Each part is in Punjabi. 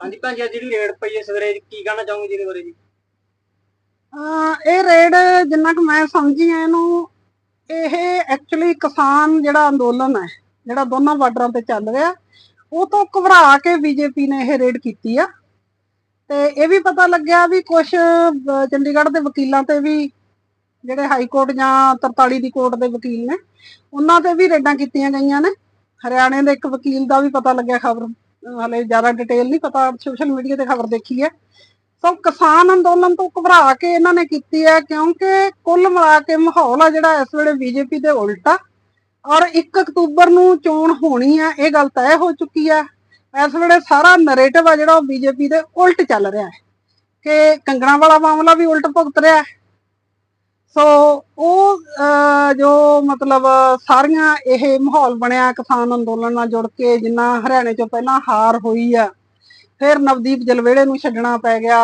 ਹਾਂਜੀ ਭੈਣ ਜੀ ਜਿਹੜੀ ਰੇਡ ਪਈ ਹੈ ਸਵੇਰੇ ਕੀ ਕਹਿਣਾ ਚਾਹੋਗੇ ਜਿਹਦੇ ਬਾਰੇ ਜੀ? ਅਹ ਇਹ ਰੇਡ ਜਿੰਨਾ ਕੁ ਮੈਂ ਸਮਝੀ ਆ ਇਹਨੂੰ, ਇਹ ਐਕਚੁਅਲੀ ਕਿਸਾਨ ਜਿਹੜਾ ਅੰਦੋਲਨ ਹੈ, ਜਿਹੜਾ ਦੋਨਾਂ ਬਾਰਡਰਾਂ ਤੇ ਚੱਲ ਰਿਹਾ, ਉਹ ਤੋਂ ਘਬਰਾ ਕੇ ਬੀਜੇਪੀ ਨੇ ਇਹ ਰੇਡ ਕੀਤੀ ਆ। ਤੇ ਇਹ ਵੀ ਪਤਾ ਲੱਗਿਆ ਵੀ ਕੁਝ ਚੰਡੀਗੜ੍ਹ ਦੇ ਵਕੀਲਾਂ ਤੇ ਵੀ, ਜਿਹੜੇ ਹਾਈ ਕੋਰਟ ਜਾਂ 43 ਦੀ ਕੋਰਟ ਦੇ ਵਕੀਲ ਨੇ, ਉਹਨਾਂ ਤੇ ਵੀ ਰੇਡਾਂ ਕੀਤੀਆਂ ਗਈਆਂ ਨੇ। ਹਰਿਆਣੇ ਦੇ ਇੱਕ ਵਕੀਲ ਦਾ ਵੀ ਪਤਾ ਲੱਗਿਆ ਖਬਰ। ਹਲੇ ਜ਼ਿਆਦਾ ਡਿਟੇਲ ਨਹੀਂ ਪਤਾ ਸੋਸ਼ਲ ਮੀਡੀਆ ਤੇ ਖਬਰ ਦੇਖੀ ਹੈ। ਸੋ ਕਿਸਾਨ ਅੰਦੋਲਨ ਤੋਂ ਘਬਰਾ ਕੇ ਇਹਨਾਂ ਨੇ ਕੀਤੀ ਹੈ, ਕਿਉਂਕਿ ਕੁੱਲ ਮਿਲਾ ਕੇ ਮਾਹੌਲ ਆ ਜਿਹੜਾ ਇਸ ਵੇਲੇ ਬੀਜੇਪੀ ਦੇ ਉਲਟ ਆ। ਔਰ 1 ਅਕਤੂਬਰ ਨੂੰ ਚੋਣ ਹੋਣੀ ਆ, ਇਹ ਗੱਲ ਤੈਅ ਹੋ ਚੁੱਕੀ ਹੈ। ਇਸ ਵੇਲੇ ਸਾਰਾ ਨੈਰੇਟਿਵ ਆ ਜਿਹੜਾ ਉਹ ਬੀਜੇਪੀ ਦੇ ਉਲਟ ਚੱਲ ਰਿਹਾ ਹੈ। ਕਿ ਕੰਗਣਾ ਵਾਲਾ ਮਾਮਲਾ ਵੀ ਉਲਟ ਭੁਗਤ ਰਿਹਾ ਹੈ। ਸੋ ਉਹ ਅਹ, ਜੋ ਮਤਲਬ ਸਾਰੀਆਂ ਇਹ ਮਾਹੌਲ ਬਣਿਆ ਕਿਸਾਨ ਅੰਦੋਲਨ ਨਾਲ ਜੁੜ ਕੇ ਜਿੰਨਾ ਹਰਿਆਣੇ ਚੋਂ ਪਹਿਲਾਂ ਹਾਰ ਹੋਈ ਆ ਫਿਰ ਨਵਦੀਪ ਜਲਵੇੜੇ ਨੂੰ ਛੱਡਣਾ ਪੈ ਗਿਆ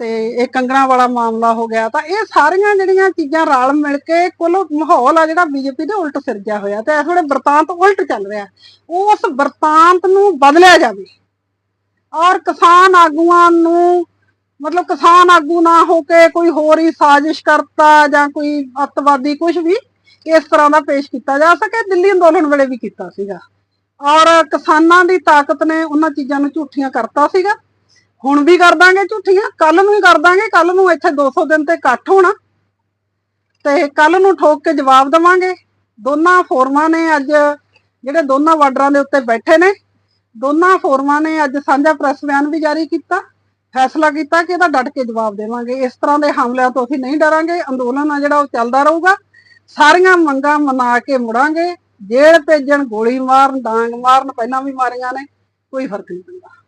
ਤੇ ਇਹ ਕੰਗਣਾ ਵਾਲਾ ਮਾਮਲਾ ਹੋ ਗਿਆ। ਤਾਂ ਇਹ ਸਾਰੀਆਂ ਜਿਹੜੀਆਂ ਚੀਜ਼ਾਂ ਰਲ ਮਿਲ ਕੇ ਕੁੱਲ ਮਾਹੌਲ ਆ ਜਿਹੜਾ ਬੀਜੇਪੀ ਦੇ ਉਲਟ ਸਿਰਜਿਆ ਹੋਇਆ ਤੇ ਇਸ ਵੇਲੇ ਵਰਤਾਂਤ ਉਲਟ ਚੱਲ ਰਿਹਾ। ਉਸ ਵਰਤਾਂਤ ਨੂੰ ਬਦਲਿਆ ਜਾਵੇ। ਔਰ ਕਿਸਾਨ ਆਗੂਆਂ ਨੂੰ ਮਤਲਬ ਕਿਸਾਨ ਆਗੂ ਨਾ ਹੋ ਕੇ ਕੋਈ ਹੋਰ ਹੀ ਸਾਜ਼ਿਸ਼ ਕਰਤਾ ਜਾਂ ਕੋਈ ਅੱਤਵਾਦੀ ਕੁਝ ਵੀ ਇਸ ਤਰ੍ਹਾਂ ਦਾ ਪੇਸ਼ ਕੀਤਾ ਜਾ ਸਕੇ, ਦਿੱਲੀ ਅੰਦੋਲਨ ਵੇਲੇ ਵੀ ਕੀਤਾ ਸੀਗਾ। ਔਰ ਕਿਸਾਨਾਂ ਦੀ ਤਾਕਤ ਨੇ ਉਹਨਾਂ ਚੀਜ਼ਾਂ ਨੂੰ ਝੂਠੀਆਂ ਕਰਤਾ ਸੀਗਾ। ਹੁਣ ਵੀ ਕਰ ਦਾਂਗੇ ਝੂਠੀਆਂ ਕੱਲ ਨੂੰ ਹੀ ਕਰ ਦਾਂਗੇ ਕੱਲ ਨੂੰ ਇੱਥੇ 200 ਦਿਨ ਤੇ ਇਕੱਠ ਹੋਣਾ। ਤੇ ਕੱਲ ਨੂੰ ਠੋਕ ਕੇ ਜਵਾਬ ਦਵਾਂਗੇ। ਦੋਨਾਂ ਫੋਰਮਾਂ ਨੇ ਅੱਜ ਜਿਹੜੇ ਦੋਨਾਂ ਬਾਰਡਰਾਂ ਦੇ ਉੱਤੇ ਬੈਠੇ ਨੇ, ਦੋਨਾਂ ਫੋਰਮਾਂ ਨੇ ਅੱਜ ਸਾਂਝਾ ਪ੍ਰੈਸ ਬਿਆਨ ਵੀ ਜਾਰੀ ਕੀਤਾ। ਫੈਸਲਾ ਕੀਤਾ ਕਿ ਇਹਦਾ ਡਟ ਕੇ ਜਵਾਬ ਦੇਵਾਂਗੇ। ਇਸ ਤਰ੍ਹਾਂ ਦੇ ਹਮਲਿਆਂ ਤੋਂ ਅਸੀਂ ਨਹੀਂ ਡਰਾਂਗੇ। ਅੰਦੋਲਨ ਆ ਜਿਹੜਾ ਉਹ ਚੱਲਦਾ ਰਹੂਗਾ। ਸਾਰੀਆਂ ਮੰਗਾਂ ਮਨਾ ਕੇ ਮੁੜਾਂਗੇ। ਜੇਲ੍ਹ ਭੇਜਣ, ਗੋਲੀ ਮਾਰਨ, ਡਾਂਗ ਮਾਰਨ ਪਹਿਲਾਂ ਵੀ ਮਾਰੀਆਂ ਨੇ। ਕੋਈ ਫ਼ਰਕ ਨਹੀਂ ਪੈਂਦਾ।